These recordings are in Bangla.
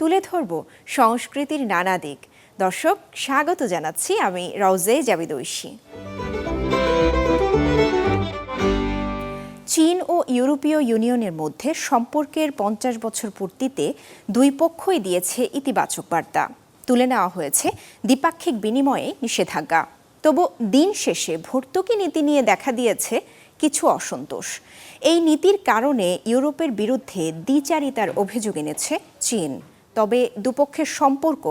তুলে ধরব সংস্কৃতির নানা দিক। দর্শক, স্বাগত জানাচ্ছি আমি রওজে জাবিদ ঐশী চীন ও ইউরোপীয় ইউনিয়নের মধ্যে সম্পর্কের পঞ্চাশ বছর পূর্তিতে দুই পক্ষই দিয়েছে ইতিবাচক বার্তা। তুলে নেওয়া হয়েছে দ্বিপাক্ষিক বিনিময়ে নিষেধাজ্ঞা। তবু দিন শেষে ভর্তুকি নীতি নিয়ে দেখা দিয়েছে কিছু অসন্তোষ। এই নীতির কারণে ইউরোপের বিরুদ্ধে দ্বিচারিতার অভিযোগ এনেছে চীন। তবে দুপক্ষের সম্পর্ক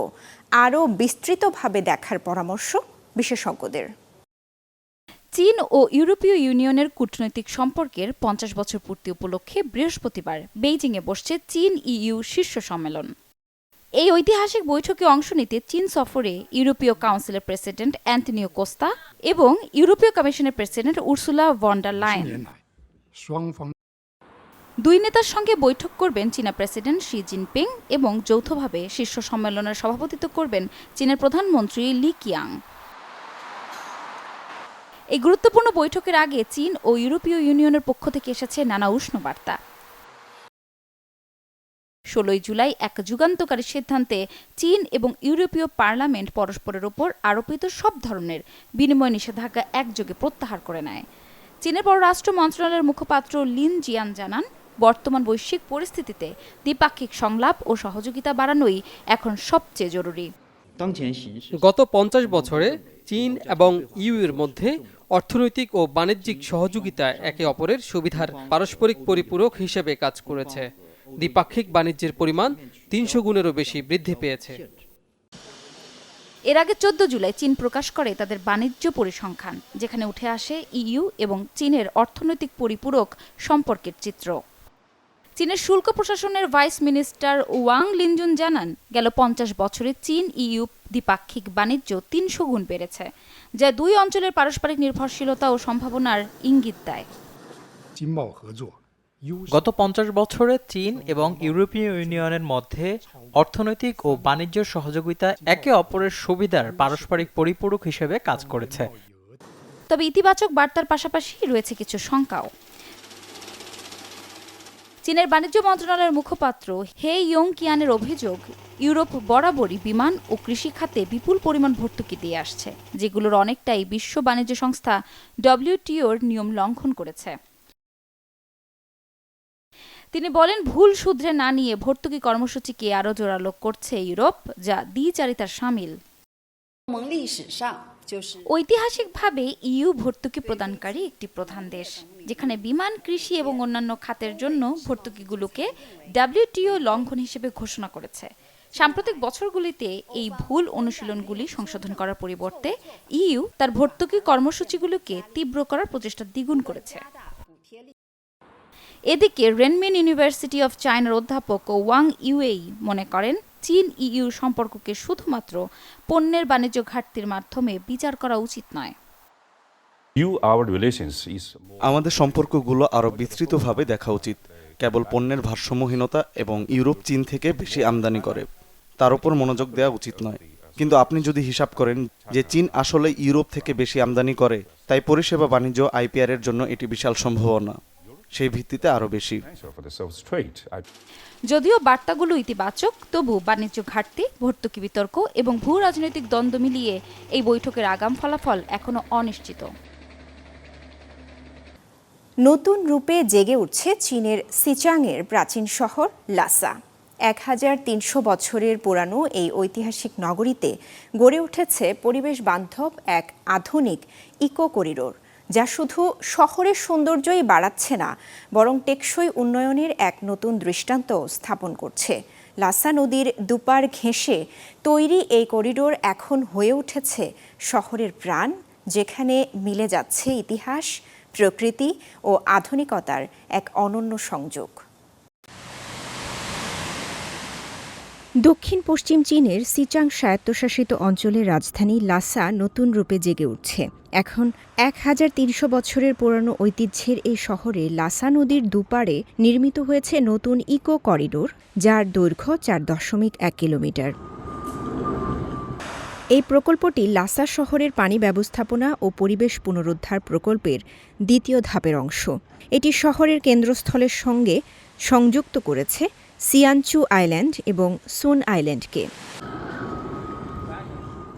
আরও বিস্তৃতভাবে দেখার পরামর্শ বিশেষজ্ঞদের। চীন ও ইউরোপীয় ইউনিয়নের কূটনৈতিক সম্পর্কের পঞ্চাশ বছর পূর্তি উপলক্ষে বৃহস্পতিবার বেইজিংয়ে বসছে চীন ইইউ শীর্ষ সম্মেলন। এই ঐতিহাসিক বৈঠকে অংশ নিতে চীন সফরে ইউরোপীয় কাউন্সিলের প্রেসিডেন্ট অ্যান্টনিও কোস্তা এবং ইউরোপীয় কমিশনের প্রেসিডেন্ট উর্সুলা ভন্ডার লায়ন। দুই নেতার সঙ্গে বৈঠক করবেন চীনা প্রেসিডেন্ট শি জিনপিং এবং যৌথভাবে শীর্ষ সম্মেলনের সভাপতিত্ব করবেন চীনের প্রধানমন্ত্রী লি কিয়াং। এই গুরুত্বপূর্ণ বৈঠকের আগে চীন ও ইউরোপীয় ইউনিয়নের পক্ষ থেকে এসেছে নানা উষ্ণ বার্তা। ষোলোই জুলাই এক যুগান্তকারী সিদ্ধান্তে চীন এবং ইউরোপীয় পার্লামেন্ট পরস্পরের ওপর আরোপিত সব ধরনের বিনিময় নিষেধাজ্ঞা একযোগে প্রত্যাহার করে নেয়। চীনের পররাষ্ট্র মন্ত্রণালয়ের মুখপাত্র লিন জিয়ান জানান বর্তমান বৈশ্বিক পরিস্থিতিতে দ্বিপাক্ষিক সংলাপ ও সহযোগিতা বাড়ানোই এখন সবচেয়ে জরুরি। গত পঞ্চাশ বছরে চীন এবং ইউর মধ্যে অর্থনৈতিক ও বাণিজ্যিক সহযোগিতা একে অপরের সুবিধার পারস্পরিক পরিপূরক হিসেবে কাজ করেছে। দ্বিপাক্ষিক বাণিজ্যের পরিমাণ তিনশো গুণেরও বেশি বৃদ্ধি পেয়েছে। এর আগে চোদ্দ জুলাই চীন প্রকাশ করে তাদের বাণিজ্য পরিসংখ্যান যেখানে উঠে আসে ইইউ এবং চীনের অর্থনৈতিক পরিপূরক সম্পর্কের চিত্র। চীনের শুল্ক প্রশাসনের ভাইস মিনিস্টার ওয়াং লিনজুন জানান গেল পঞ্চাশ বছরে চীন ইইউ দ্বিপাক্ষিক বাণিজ্য তিনশো গুণ বেড়েছে যা দুই অঞ্চলের পারস্পরিক নির্ভরশীলতা ও সম্ভাবনার ইঙ্গিত দেয়। গত পঞ্চাশ বছরে চীন এবং ইউরোপীয় ইউনিয়নের মধ্যে অর্থনৈতিক ও বাণিজ্য সহযোগিতা একে অপরের সুবিধার পারস্পরিক পরিপূরক হিসেবে কাজ করেছে। তবে ইতিবাচক বার্তার পাশাপাশি রয়েছে কিছু শঙ্কাও। চীনের বাণিজ্য মন্ত্রণালয়ের মুখপাত্র হে ইয়ং কিয়ানের অভিযোগ, ইউরোপ বরাবরই বিমান ও কৃষি খাতে বিপুল পরিমাণ ভর্তুকি দিয়ে আসছে, যেগুলোর অনেকটাই বিশ্ব বাণিজ্য সংস্থা ডব্লিউটিওর নিয়ম লঙ্ঘন করেছে। তিনি বলেন, ভুল শুধরে না নিয়ে ভর্তুকি কর্মসূচিকে আরও জোরালো করছে ইউরোপ, যা দ্বিচারিতার সামিল। ঐতিহাসিকভাবে ইইউ ভর্তুকি প্রদানকারী একটি প্রধান দেশ, যেখানে বিমান, কৃষি এবং অন্যান্য খাতের জন্য ভর্তুকিগুলোকে ডাব্লিউটিও লঙ্ঘন হিসেবে ঘোষণা করেছে। সাম্প্রতিক বছরগুলিতে এই ভুল অনুশীলনগুলি সংশোধন করার পরিবর্তে ইইউ তার ভর্তুকি কর্মসূচিগুলোকে তীব্র করার প্রচেষ্টা দ্বিগুণ করেছে। এদিকে, রেনমিন ইউনিভার্সিটি অফ চায়নার অধ্যাপক ওয়াং ইউএই মনে করেন চীন ইইউ সম্পর্ককে শুধুমাত্র পণ্যের বাণিজ্য ঘাটতির মাধ্যমে বিচার করা উচিত নয়। আমাদের সম্পর্কগুলো আরও বিস্তৃতভাবে দেখা উচিত। কেবল পণ্যের ভারসাম্যহীনতা এবং ইউরোপ চীন থেকে বেশি আমদানি করে তার উপর মনোযোগ দেওয়া উচিত নয়। কিন্তু আপনি যদি হিসাব করেন যে চীন আসলে ইউরোপ থেকে বেশি আমদানি করে তাই পরিষেবা বাণিজ্য আইপিআর এর জন্য এটি বিশাল সম্ভাবনা। সেই ভিত্তিতে আরও বেশি। যদিও বার্তাগুলো ইতিবাচক, তবু বাণিজ্য ঘাটতি, ভর্তুকি বিতর্ক এবং ভূ রাজনৈতিক দ্বন্দ্ব মিলিয়ে এই বৈঠকের আগাম ফলাফল এখনও অনিশ্চিত। নতুন রূপে জেগে উঠছে চীনের সিচাংয়ের প্রাচীন শহর লাসা। এক হাজার তিনশো বছরের পুরানো এই ঐতিহাসিক নগরীতে গড়ে উঠেছে পরিবেশ বান্ধব এক আধুনিক ইকো করিডোর। যা শুধু শহরের সৌন্দর্যই বাড়াচ্ছে না, বরং টেকসই উন্নয়নের এক নতুন দৃষ্টান্ত স্থাপন করছে। লাসা নদীর দুপার ঘেঁষে তৈরি এই করিডোর এখন হয়ে উঠেছে শহরের প্রাণ, যেখানে মিলে যাচ্ছে ইতিহাস, প্রকৃতি ও আধুনিকতার এক অনন্য সংযোগ। দক্ষিণ পশ্চিম চীনের সিচাং স্বায়ত্তশাসিত অঞ্চলের রাজধানী লাসা নতুন রূপে জেগে উঠছে। এখন এক হাজার তিনশো বছরের পুরানো ঐতিহ্যের এই শহরে লাসা নদীর দুপারে নির্মিত হয়েছে নতুন ইকো করিডোর, যার দৈর্ঘ্য চার দশমিক এক কিলোমিটার। এই প্রকল্পটি লাসা শহরের পানি ব্যবস্থাপনা ও পরিবেশ পুনরুদ্ধার প্রকল্পের দ্বিতীয় ধাপের অংশ। এটি শহরের কেন্দ্রস্থলের সঙ্গে সংযুক্ত করেছে সিয়ানচু আইল্যান্ড এবং সুন আইল্যান্ডকে।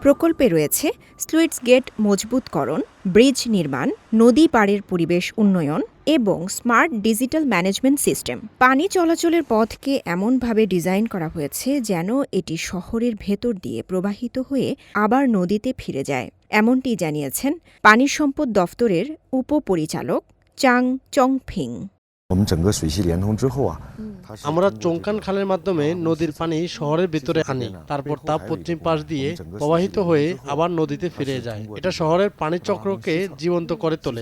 প্রকল্পে রয়েছে স্লুইটস গেট মজবুতকরণ, ব্রিজ নির্মাণ, নদী পাড়ের পরিবেশ উন্নয়ন এবং স্মার্ট ডিজিটাল ম্যানেজমেন্ট সিস্টেম। পানি চলাচলের পথকে এমনভাবে ডিজাইন করা হয়েছে যেন এটি শহরের ভেতর দিয়ে প্রবাহিত হয়ে আবার নদীতে ফিরে যায়। এমনটি জানিয়েছেন পানি সম্পদ দফতরের উপপরিচালক চাং চংফিং। আমরা চৌকান খালের মাধ্যমে নদীর পানি শহরের ভিতরে আনি তারপর তা পশ্চিম পাশ দিয়ে প্রবাহিত হয়ে আবার নদীতে ফিরে যায়। এটা শহরের পানি চক্রকে জীবন্ত করে তোলে।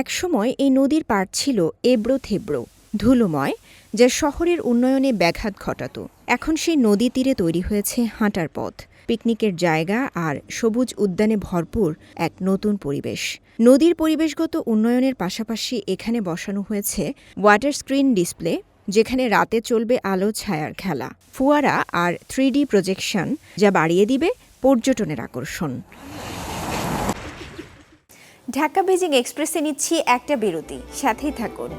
এক সময় এই নদীর পাড় ছিল এবড়ো থেবড়ো ধুলোময় যা শহরের উন্নয়নে ব্যাঘাত ঘটাত। এখন সেই নদী তীরে তৈরি হয়েছে হাঁটার পথ। পিকনিকের জায়গা আর সবুজ উদ্যানে ভরপুর এক নতুন পরিবেশ। নদীর পরিবেশগত উন্নয়নের পাশাপাশি এখানে বসানো হয়েছে ওয়াটার স্ক্রিন ডিসপ্লে যেখানে রাতে চলবে আলো ছায়ার খেলা। ফুয়ারা আর থ্রিডি প্রজেকশন যা বাড়িয়ে দিবে পর্যটনের আকর্ষণ। ঢাকা বেজিং এক্সপ্রেসে নিচ্ছি একটা বিরতি। সাথেই থাকুন।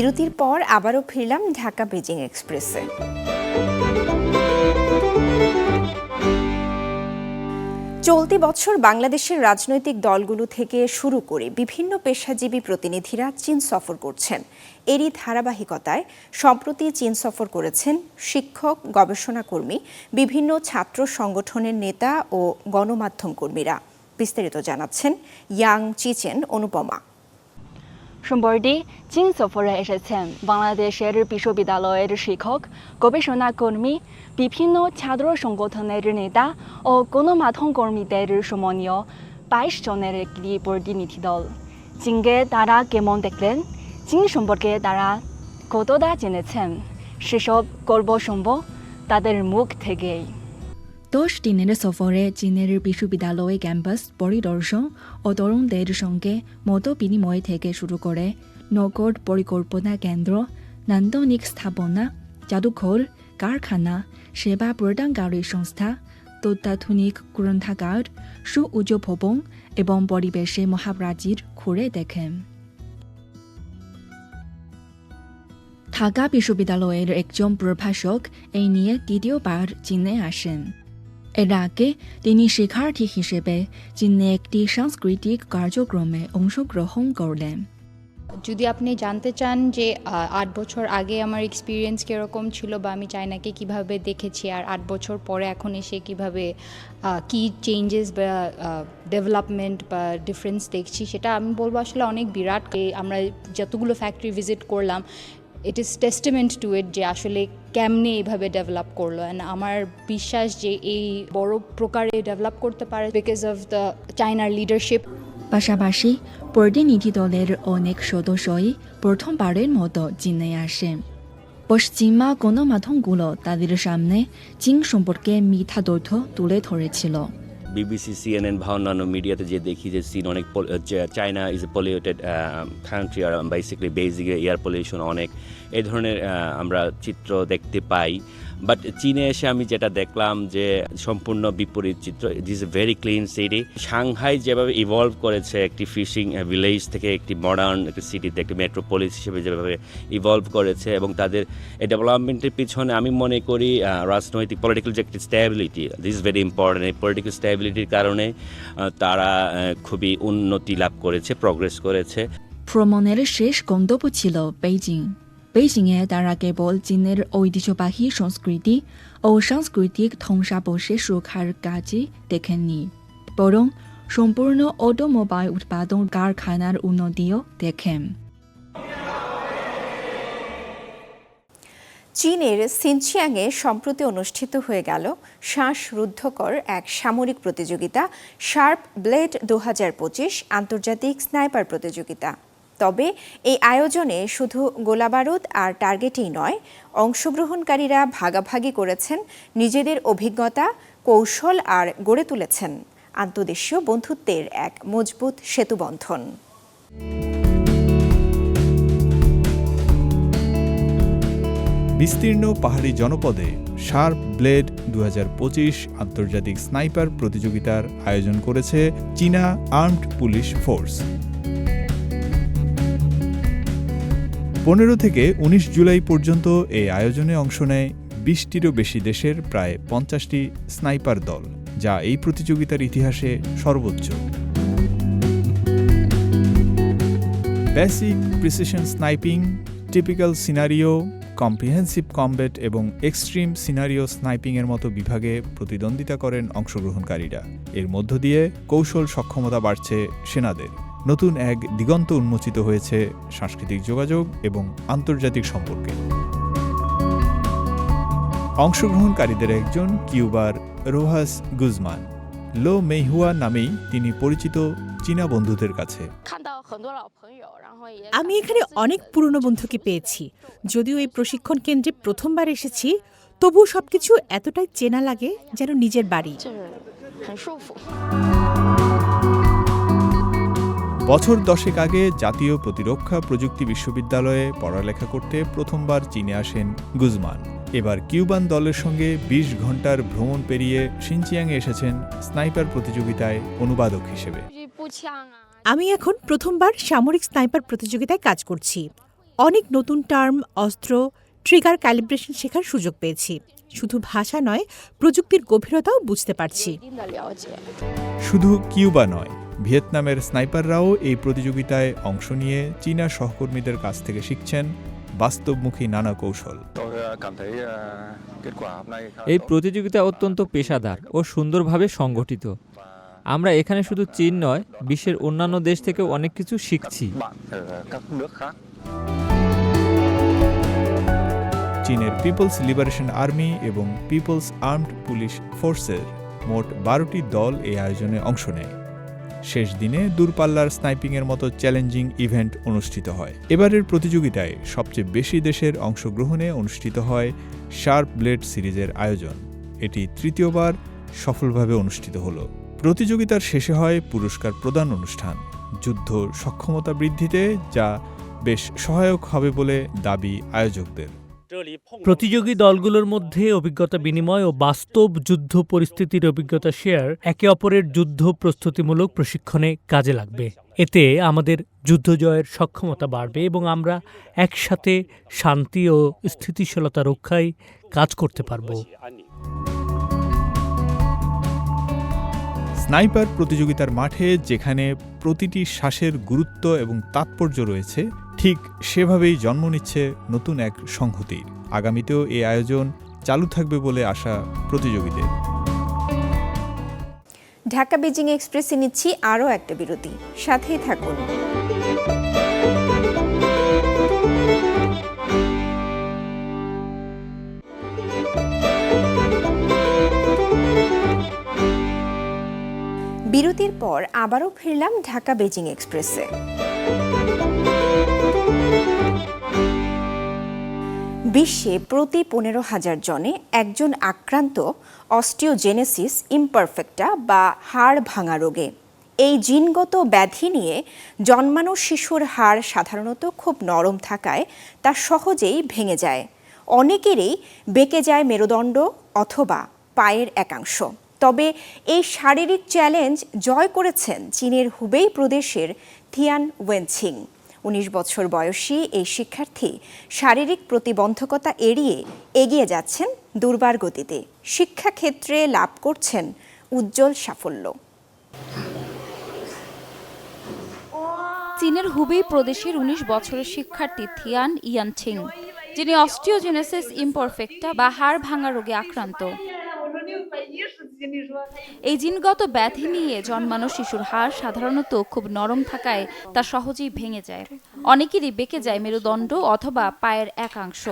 বিরতির পর আবারও ফিরলাম ঢাকা বেজিং এক্সপ্রেসে। চলতি বছর বাংলাদেশের রাজনৈতিক দলগুলো থেকে শুরু করে বিভিন্ন পেশাজীবী প্রতিনিধিরা চীন সফর করছেন। এরই ধারাবাহিকতায় সম্প্রতি চীন সফর করেছেন শিক্ষক, গবেষণা কর্মী, বিভিন্ন ছাত্র সংগঠনের নেতা ও গণমাধ্যম কর্মীরা। বিস্তারিত জানাচ্ছেন ইয়াং চিচেন অনুপমা। সম্প্রতি চীন সফরে এসেছেন বাংলাদেশের বিশ্ববিদ্যালয়ের শিক্ষক গবেষণা কর্মী বিভিন্ন ছাত্র সংগঠনের নেতা ও গণমাধ্যম কর্মীদের সমন্বয় বাইশ জনের একটি প্রতিনিধি দল চীনকে তারা কেমন দেখলেন? চীন সম্পর্কে তারা কতটা জেনেছেন? সেসব গল্প সম্ভব তাদের মুখ থেকেই। দশ দিনের সফরে চীনের বিশ্ববিদ্যালয় ক্যাম্পাস পরিদর্শন ও তরুণদের সঙ্গে মত বিনিময় থেকে শুরু করে নগর পরিকল্পনা কেন্দ্র, নান্দনিক স্থাপনা, জাদুঘর, কারখানা, সেবা প্রদানকারী সংস্থা, তত্ত্বাধুনিক গ্রন্থাগার সুউচ্চ ভবন এবং পরিবেশে মহাপ্রাচীর ঘুরে দেখেন। ঢাকা বিশ্ববিদ্যালয়ের একজন প্রভাষক এই নিয়ে দ্বিতীয়বার চীনে আসেন। এর আগে তিনি শিক্ষার্থী হিসেবে চীনে একটি সাংস্কৃতিক কার্যক্রমে অংশগ্রহণ করলেন। যদি আপনি জানতে চান যে আট বছর আগে আমার এক্সপিরিয়েন্স কীরকম ছিল বা আমি চায়নাকে কীভাবে দেখেছি আর আট বছর পরে এখন এসে কীভাবে কি চেঞ্জেস বা ডেভেলপমেন্ট বা ডিফারেন্স দেখছি, সেটা আমি বলব আসলে অনেক বিরাট। আমরা যতগুলো ফ্যাক্টরি ভিজিট করলাম it is testament to it যে আসলে কেমনে এইভাবে ডেভেলপ করল অ্যান্ড আমার বিশ্বাস যে এই বড় প্রকারে ডেভেলপ করতে পারে বিকজ অফ দ্য চায়নার লিডারশিপ পাশাপাশি প্রতিনিধি দলের অনেক সদস্যই প্রথমবারের মতো চীনে আসেন পশ্চিমা গণমাধ্যমগুলো তাদের সামনে চীন সম্পর্কে মিথ্যা তথ্য তুলে ধরেছিল। বিবিসি সিএনএন বা অন্যান্য মিডিয়াতে যে দেখি যে সিন অনেক China is a polluted country R basically basic air pollution অনেক। এই ধরনের আমরা চিত্র দেখতে পাই। বাট চীনে এসে আমি যেটা দেখলাম যে সম্পূর্ণ বিপরীত চিত্র it is a very clean city Shanghai যেভাবে ইভলভ করেছে একটি ফিশিং ভিলেজ থেকে একটি মডার্ন একটি সিটিতে একটি মেট্রোপলিস হিসেবে যেভাবে ইভলভ করেছে এবং তাদের এই ডেভেলপমেন্টের পিছনে আমি মনে করি রাজনৈতিক পলিটিক্যাল যে একটি stability this is very important এই পলিটিক্যাল স্ট্যাবিলিটির কারণে তারা খুবই উন্নতি লাভ করেছে প্রগ্রেস করেছে। ভ্রমণের শেষ গন্তব্য ছিল বেইজিং। বেইজিংয়ে তারা কেবল চীনের ঐতিহ্যবাহী সংস্কৃতি ও সাংস্কৃতিক ধ্বংসাবশেষ রক্ষার কাজই দেখেননি বরং সম্পূর্ণ অটোমোবাইল উৎপাদন কারখানার উন্নতিও দেখেন চীনের সিনচিয়াংয়ে সম্প্রতি অনুষ্ঠিত হয়ে গেল শ্বাসরুদ্ধকর এক সামরিক প্রতিযোগিতা শার্প ব্লেড দু হাজার পঁচিশ আন্তর্জাতিক স্নাইপার প্রতিযোগিতা তবে এই আয়োজনে শুধু গোলাবারুদ আর টার্গেটই নয়, অংশগ্রহণকারীরা ভাগাভাগি করেছেন, নিজেদের অভিজ্ঞতা, কৌশল আর গড়ে তুলেছেন। আন্তদেশীয় বন্ধুত্বের এক মজবুত সেতুবন্ধন। বিস্তীর্ণ পাহাড়ি জনপদে শার্প ব্লেড দু হাজার পঁচিশ আন্তর্জাতিক স্নাইপার প্রতিযোগিতার আয়োজন করেছে চীনা আর্মড পুলিশ ফোর্স। পনেরো থেকে ১৯ জুলাই পর্যন্ত এই আয়োজনে অংশ নেয় বিশটিরও বেশি দেশের প্রায় পঞ্চাশটি স্নাইপার দল, যা এই প্রতিযোগিতার ইতিহাসে সর্বোচ্চ। Basic precision sniping typical scenario comprehensive combat এবং এক্সট্রিম সিনারিও স্নাইপিংয়ের মতো বিভাগে প্রতিদ্বন্দ্বিতা করেন অংশগ্রহণকারীরা। এর মধ্য দিয়ে কৌশল সক্ষমতা বাড়ছে সেনাদের। নতুন এক দিগন্ত উন্মোচিত হয়েছে সাংস্কৃতিক যোগাযোগ এবং আন্তর্জাতিক সম্পর্কে। অংশগ্রহণকারীদের একজন কিউবার রোহাস গুজমান। লো মেহুয়া নামেই তিনি পরিচিত চীনা বন্ধুদের কাছে। আমি এখানে অনেক পুরনো বন্ধুকে পেয়েছি। যদিও এই প্রশিক্ষণ কেন্দ্রে প্রথমবার এসেছি, তবুও সবকিছু এতটাই চেনা লাগে যেন নিজের বাড়ি। বছর দশেক আগে জাতীয় প্রতিরক্ষা প্রযুক্তি বিশ্ববিদ্যালয়ে পড়ালেখা করতে প্রথমবার চীনে আসেন গুজমান। এবার কিউবান দলের সঙ্গে ২০ ঘণ্টার ভ্রমণ পেরিয়ে সিনচিয়াংয়ে এসেছেন স্নাইপার প্রতিযোগিতায় অনুবাদক হিসেবে। আমি এখন প্রথমবার সামরিক স্নাইপার প্রতিযোগিতায় কাজ করছি। অনেক নতুন টার্ম অস্ত্র ট্রিগার ক্যালিব্রেশন শেখার সুযোগ পেয়েছি। শুধু ভাষা নয় প্রযুক্তির গভীরতাও বুঝতে পারছি। শুধু কিউবা নয় ভিয়েতনামের স্নাইপাররাও এই প্রতিযোগিতায় অংশ নিয়ে চীনা সহকর্মীদের কাছ থেকে শিখছেন বাস্তবমুখী নানা কৌশল। এই প্রতিযোগিতা অত্যন্ত পেশাদার ও সুন্দরভাবে সংগঠিত। আমরা এখানে শুধু চীন নয় বিশ্বের অন্যান্য দেশ থেকেও অনেক কিছু শিখছি। চীনের পিপলস লিবারেশন আর্মি এবং পিপলস আর্মড পুলিশ ফোর্সের মোট বারোটি দল এই আয়োজনে অংশ নেয়। শেষ দিনে দূরপাল্লার স্নাইপিংয়ের মতো চ্যালেঞ্জিং ইভেন্ট অনুষ্ঠিত হয়। এবারের প্রতিযোগিতায় সবচেয়ে বেশি দেশের অংশগ্রহণে অনুষ্ঠিত হয় শার্প ব্লেড সিরিজের আয়োজন। এটি তৃতীয়বার সফলভাবে অনুষ্ঠিত হলো। প্রতিযোগিতার শেষে হয় পুরস্কার প্রদান অনুষ্ঠান। যুদ্ধ সক্ষমতা বৃদ্ধিতে যা বেশ সহায়ক হবে বলে দাবি আয়োজকদের। প্রতিযোগী দলগুলোর মধ্যে অভিজ্ঞতা বিনিময় ও বাস্তব যুদ্ধ পরিস্থিতির অভিজ্ঞতা শেয়ার একে অপরের যুদ্ধ প্রস্তুতিমূলক প্রশিক্ষণে কাজে লাগবে। এতে আমাদের যুদ্ধ জয়ের সক্ষমতা বাড়বে এবং আমরা একসাথে শান্তি ও স্থিতিশীলতা রক্ষায় কাজ করতে পারব। স্নাইপার প্রতিযোগিতার মাঠে যেখানে প্রতিটি শ্বাসের গুরুত্ব এবং তাৎপর্য রয়েছে ঠিক সেভাবেই জন্ম নিচ্ছে নতুন এক সংহতির। আগামীতেও এই আয়োজন চালু থাকবে বলে আশা প্রতিযোগীদের। ঢাকা বেজিং এক্সপ্রেসে নিচ্ছি আরও একটা বিরতি। সাথেই থাকুন। বিরতির পর আবারও ফিরলাম ঢাকা বেজিং এক্সপ্রেসে। বিশ্বে প্রতি পনেরো হাজার জনে একজন আক্রান্ত অস্টিওজেনেসিস ইমপারফেক্টা বা হাড় ভাঙা রোগে। এই জিনগত ব্যাধি নিয়ে জন্মানো শিশুর হাড় সাধারণত খুব নরম থাকায় তা সহজেই ভেঙে যায়। অনেকেরই বেঁকে যায় মেরুদণ্ড অথবা পায়ের একাংশ। তবে এই শারীরিক চ্যালেঞ্জ জয় করেছেন চীনের হুবেই প্রদেশের থিয়ান ওয়েনছিং উনিশ বছর বয়সী এই শিক্ষার্থী শারীরিক প্রতিবন্ধকতা এড়িয়ে এগিয়ে যাচ্ছেন দুর্বার গতিতে। শিক্ষাক্ষেত্রে লাভ করছেন উজ্জ্বল সাফল্য। চীনের হুবেই প্রদেশের উনিশ বছরের শিক্ষার্থী থিয়ান ইয়ানছিং যিনি অস্টিওজেনেসিস ইমপারফেক্টা বা হাড় ভাঙা রোগে আক্রান্ত। এই জিনগত ব্যাধি নিয়ে জন্মানো শিশুর হাড় সাধারণত খুব নরম থাকায় তা সহজেই ভেঙে যায়। অনেকেরই বেঁকে যায় মেরুদণ্ড অথবা পায়ের একাংশ।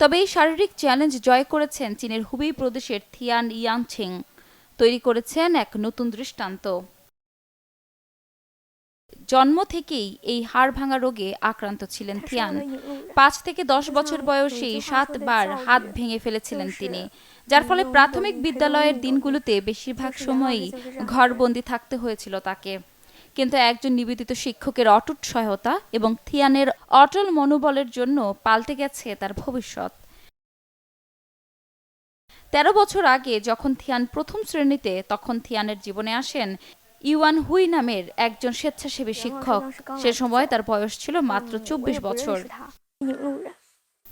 তবে এই শারীরিক চ্যালেঞ্জ জয় করেছেন চীনের হুবেই প্রদেশের থিয়ান ইয়াংছিং তৈরি করেছেন এক নতুন দৃষ্টান্ত। জন্ম থেকেই এই হাড় ভাঙা রোগে আক্রান্ত ছিলেন থিয়ান। পাঁচ থেকে দশ বছর বয়সেই সাতবার হাত ভেঙে ফেলেছিলেন তিনি। যার ফলে প্রাথমিক বিদ্যালয়ের দিনগুলোতে বেশিরভাগ সময়ই ঘরবন্দি থাকতে হয়েছিল তাকে। কিন্তু একজন নিবেদিত শিক্ষকের অটুট সহায়তা এবং থিয়ানের অটল মনোবলের জন্য পাল্টে গেছে তার ভবিষ্যৎ। তেরো বছর আগে যখন থিয়ান প্রথম শ্রেণীতে তখন থিয়ানের জীবনে আসেন ইউয়ান হুই নামের একজন স্বেচ্ছাসেবী শিক্ষক। সে সময় তার বয়স ছিল মাত্র চব্বিশ বছর।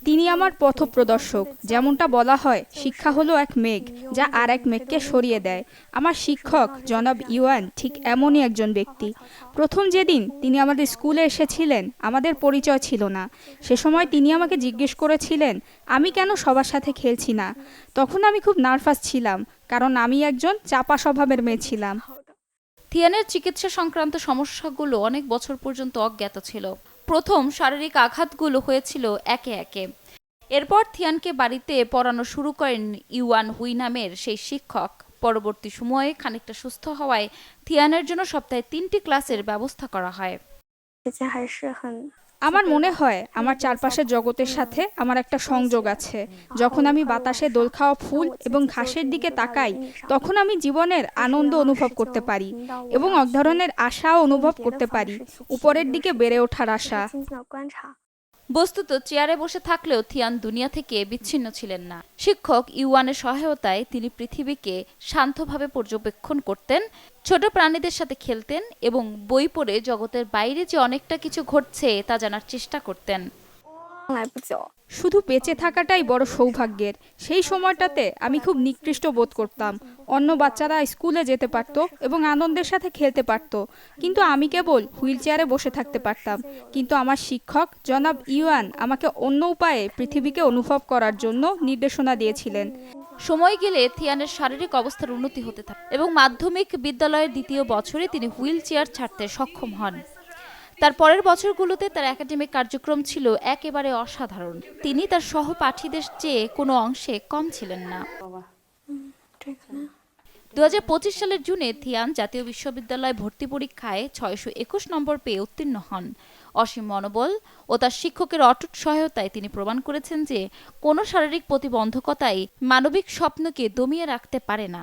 তিনি আমার পথপ্রদর্শক। যেমনটা বলা হয় শিক্ষা হলো এক মেঘ যা আর এক মেঘকে সরিয়ে দেয়। আমার শিক্ষক জনাব ইউয়ান ঠিক এমনই একজন ব্যক্তি। প্রথম যেদিন তিনি আমাদের স্কুলে এসেছিলেন আমাদের পরিচয় ছিল না। সে সময় তিনি আমাকে জিজ্ঞেস করেছিলেন আমি কেন সবার সাথে খেলছি না? তখন আমি খুব নার্ভাস ছিলাম কারণ আমি একজন চাপা স্বভাবের মেয়ে ছিলাম। থিয়ানের চিকিৎসা সংক্রান্ত সমস্যাগুলো অনেক বছর পর্যন্ত অজ্ঞাত ছিল। প্রথম শারীরিক আঘাতগুলো হয়েছিল একে একে। এরপর থিয়ানকে বাড়িতে পড়ানো শুরু করেন ইউয়ান হুই নামের সেই শিক্ষক। পরবর্তী সময়ে খানিকটা সুস্থ হওয়ায় থিয়ানের জন্য সপ্তাহে তিনটি ক্লাসের ব্যবস্থা করা হয়। আমার মনে হয় আমার চারপাশের জগতের সাথে আমার একটা সংযোগ আছে। যখন আমি বাতাসে দোল খাওয়া ফুল এবং ঘাসের দিকে তাকাই, তখন আমি জীবনের আনন্দ অনুভব করতে পারি এবং এক ধরনের আশাও অনুভব করতে পারি। উপরের দিকে বেড়ে ওঠার আশা। বস্তুত চেয়ারে বসে থাকলেও থিয়ান দুনিয়া থেকে বিচ্ছিন্ন ছিলেন না। শিক্ষক ইউয়ানের সহায়তায় তিনি পৃথিবীকে শান্তভাবে পর্যবেক্ষণ করতেন, ছোট প্রাণীদের সাথে খেলতেন এবং বই পড়ে জগতের বাইরে যে অনেকটা কিছু ঘটছে তা জানার চেষ্টা করতেন। শুধু বেঁচে থাকাটাই বড় সৌভাগ্যের। সেই সময়টাতে আমি খুব নিকৃষ্ট বোধ করতাম। অন্য বাচ্চারা স্কুলে যেতে পারত এবং আনন্দের সাথে খেলতে পারত। কিন্তু আমি কেবল হুইল চেয়ারে বসে থাকতে পারতাম। কিন্তু আমার শিক্ষক জনাব ইউয়ান আমাকে অন্য উপায়ে পৃথিবীকে অনুভব করার জন্য নির্দেশনা দিয়েছিলেন। সময় গেলে থিয়ানের শারীরিক অবস্থার উন্নতি হতে থাকে এবং মাধ্যমিক বিদ্যালয়ের দ্বিতীয় বছরে তিনি হুইল চেয়ার ছাড়তে সক্ষম হন। তার পরের বছরগুলোতে তার একাডেমিক কার্যক্রম ছিল একেবারে অসাধারণ। তিনি তার সহপাঠীদের চেয়ে কোনো অংশে কম ছিলেন না। দু হাজার পঁচিশ সালের জুনে থিয়ান জাতীয় বিশ্ববিদ্যালয় ভর্তি পরীক্ষায় ছয়শো একুশ নম্বর পেয়ে উত্তীর্ণ হন। অসীম মনোবল ও তার শিক্ষকের অটুট সহায়তায় তিনি প্রমাণ করেছেন যে কোনো শারীরিক প্রতিবন্ধকতাই মানবিক স্বপ্নকে দমিয়ে রাখতে পারে না।